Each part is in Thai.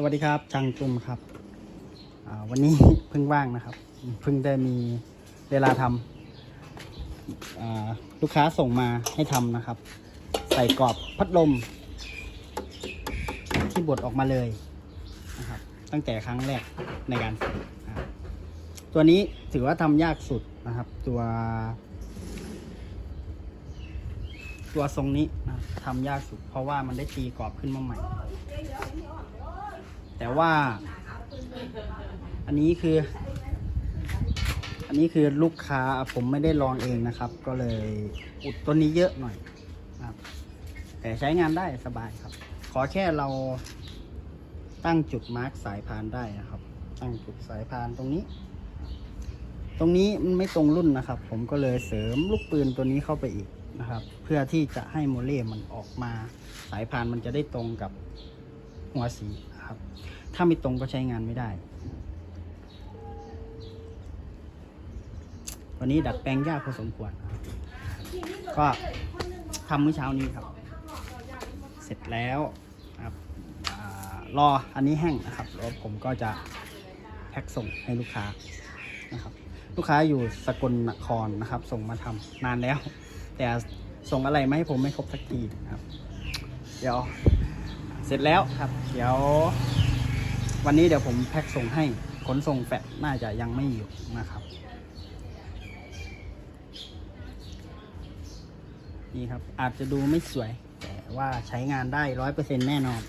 สวัสดีครับช่างตุ้มครับวันนี้เพิ่งว่างนะครับ เพิ่งได้มีเวลาทำอ่าลูกค้าส่งมาให้ทำนะครับ ใส่กรอบพัดลม ที่บดออกมาเลยนะครับ ตั้งแต่ครั้งแรกในการใส่ตัวนี้ถือว่าทำยากสุดนะครับ ตัว ตัวทรงนี้นะครับทำยากสุด เพราะว่ามันได้ตีกรอบขึ้นมาใหม่ แต่ว่า อันนี้คือ อันนี้คือลูกค้าผมไม่ได้ลองเองนะครับ ก็เลยอุดตัวนี้เยอะหน่อยนะครับ แต่ใช้งานได้สบายครับ ขอแค่เราตั้งจุดมาร์กสายพานได้นะครับ ตั้งจุดสายพานตรงนี้ ตรงนี้มันไม่ตรงรุ่นนะครับ ผมก็เลยเสริมลูกปืนตัวนี้เข้าไปอีกนะครับ เพื่อที่จะให้โมเล่มันออกมาสายพานมันจะได้ตรงกับ หัวสีครับ ถ้าไม่ตรงก็ใช้งานไม่ได้ วันนี้ดัดแปลงยากพอสมควรก็ทำเมื่อเช้านี้ครับ เสร็จแล้วครับรออันนี้แห้งนะครับแล้วผมก็จะแพ็คส่งให้ลูกค้านะครับ ลูกค้าอยู่สกลนครนะครับ ส่งมาทำนานแล้ว แต่ส่งอะไรมาให้ผมไม่ครบสักทีนะครับ เดี๋ยว เสร็จแล้วครับ เดี๋ยว วันนี้เดี๋ยวผมแพ็คส่งให้ขนส่งแฟดน่าจะยังไม่อยู่นะครับ นี่ครับอาจจะดูไม่สวย แต่ว่าใช้งานได้ร้อยเปอร์เซ็นแน่นอน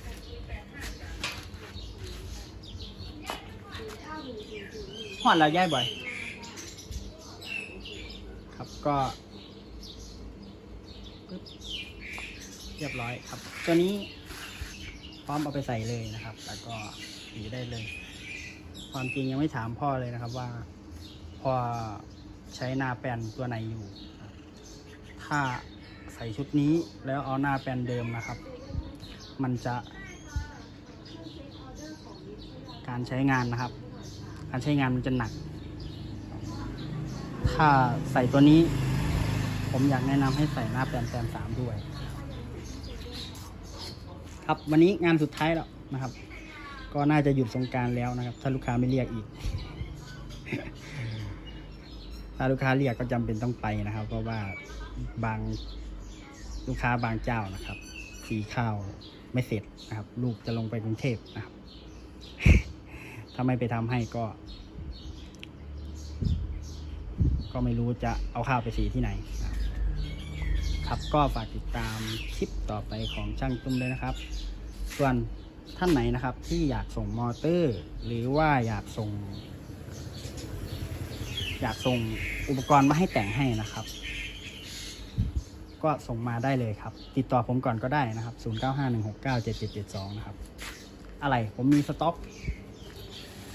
หอดแล้วย่ายบ่อย ครับก็ปึ๊บเรียบร้อยครับ ตัวนี้พ ร้อมเอาไปใส่เลยนะครับ แล้วก็สีได้เลย ความจริงยังไม่ถามพ่อเลยนะครับว่าพ่อใช้หน้าแปนตัวไหนอยู่ ถ้าใส่ชุดนี้แล้วเอาหน้าแปนเดิมนะครับ มันจะ การใช้งานนะครับ การใช้งานมันจะหนัก ถ้าใส่ตัวนี้ ผมอยากแนะนำให้ใส่หน้าแปนแปนสามด้วย ครับ วันนี้งานสุดท้ายแล้วนะครับ ก็น่าจะหยุดสงการแล้วนะครับ ถ้าลูกค้าไม่เรียกอีก ถ้าลูกค้าเรียกก็จำเป็นต้องไปนะครับ เพราะว่าบางลูกค้าบางเจ้านะครับสีข้าวไม่เสร็จนะครับ ลูกจะลงไปกรุงเทพนะครับ ถ้าไม่ไปทำให้ก็ ก็ไม่รู้จะเอาข้าวไปสีที่ไหนนะ ครับ ก็ฝากติดตามคลิปต่อไปของช่างตุ้มด้วยนะครับ ส่วนท่านไหนนะครับที่อยากส่งมอเตอร์ หรือว่าอยากส่ง อยากส่งอุปกรณ์มาให้แต่งให้นะครับ ก็ส่งมาได้เลยครับ ติดต่อผมก่อนก็ได้นะครับ 0951697772 นะครับ อะไรผมมีสต็อก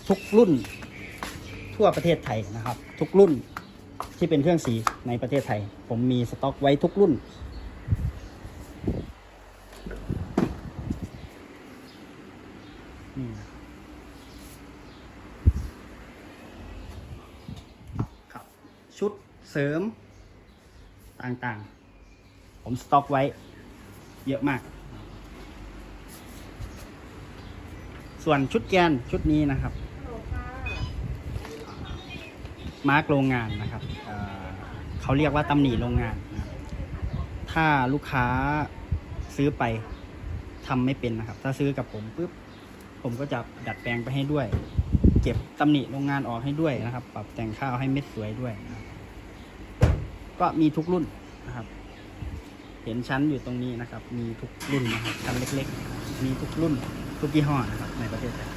ทุกรุ่นทั่วประเทศไทยนะครับ ทุกรุ่น ที่เป็นเครื่องสีในประเทศไทย ผมมีสต็อกไว้ทุกรุ่น นี่ครับชุดเสริมต่างๆ ผมสต็อกไว้เยอะมาก ส่วนชุดแกนชุดนี้นะครับ มาร์กโรงงานนะครับเเขาเรียกว่าตำหนิโรงงาน ถ้าลูกค้าซื้อไปทำไม่เป็นนะครับ ถ้าซื้อกับผมปุ๊บผมก็จะดัดแปลงไปให้ด้วย เก็บตำหนิโรงงานออกให้ด้วยนะครับ ปรับแต่งข้าวให้เม็ดสวยด้วยก็มีทุกรุ่นนะครับ เห็นชั้นอยู่ตรงนี้นะครับ มีทุกรุ่นนะครับชั้นเล็ก ๆ มีทุกรุ่นทุกยี่ห้อนะครับในประเทศไทย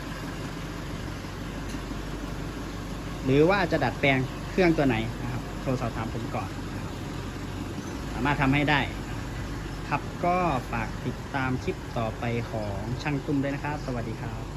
หรือว่าจะดัดแปลงเครื่องตัวไหนนะครับโทรสอบถามผมก่อน สามารถทำให้ได้ ครับก็ฝากติดตามคลิปต่อไปของช่างตุ้มด้วยนะครับ สวัสดีครับ